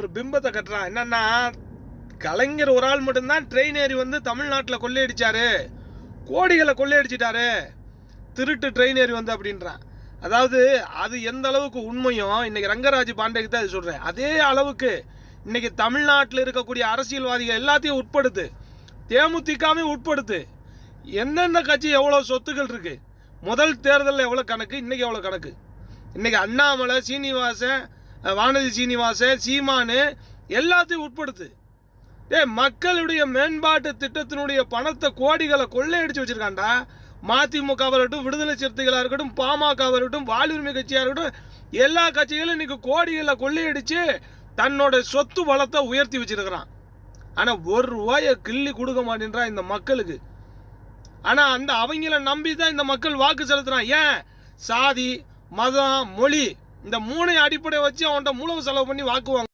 ஒரு பிம்பத்தை கட்டுறான். என்னன்னா கலைஞர் ஒரு ஆள் மட்டும்தான் ட்ரெயின் ஏறி வந்து தமிழ்நாட்டில் கொள்ளையடிச்சாரு. கோடிகளை கொள்ளையடிச்சிட்டாரு. திருட்டு ட்ரெயின் ஏறி வந்து அப்படின்றான். அதாவது அது எந்த அளவுக்கு உண்மையும் இன்னைக்கு ரங்கராஜ் பாண்டேக்கு தான் அது சொல்கிறேன் அதே அளவுக்கு இன்னைக்கு தமிழ்நாட்டில் இருக்கக்கூடிய அரசியல்வாதிகள் எல்லாத்தையும் உட்படுத்து தேமுதிகவே உட்படுத்து எந்தெந்த கட்சி எவ்வளோ சொத்துக்கள் இருக்குது முதல் தேர்தலில் எவ்வளோ கணக்கு இன்றைக்கி எவ்வளோ கணக்கு. இன்றைக்கி அண்ணாமலை சீனிவாசன் வானதி சீனிவாசன் சீமானு எல்லாத்தையும் உட்படுத்து. டே மக்களுடைய மேம்பாட்டு திட்டத்தினுடைய பணத்தை கோடிகளை கொள்ளையடிச்சு வச்சிருக்காண்டா மதிமுகவாக இருக்கட்டும் விடுதலை சிறுத்தைகளாக இருக்கட்டும் பாமக இருக்கட்டும் வாழ்வுரிமை கட்சியாக இருக்கட்டும் எல்லா கட்சிகளும் இன்னைக்கு கோடிகளை கொள்ளையடிச்சு தன்னோட சொத்து வளத்தை உயர்த்தி வச்சிருக்கிறான். ஆனால் ஒரு ரூபாயை கிள்ளி கொடுக்க மாட்டேன்றான் இந்த மக்களுக்கு. ஆனால் அந்த அவங்கள நம்பி தான் இந்த மக்கள் வாக்கு செலுத்துகிறான் ஏன்? சாதி மதம் மொழி. இந்த மூணை அடிப்படை வச்சு அவன்கிட்ட மூலவு செலவு பண்ணி வாக்குவாங்க.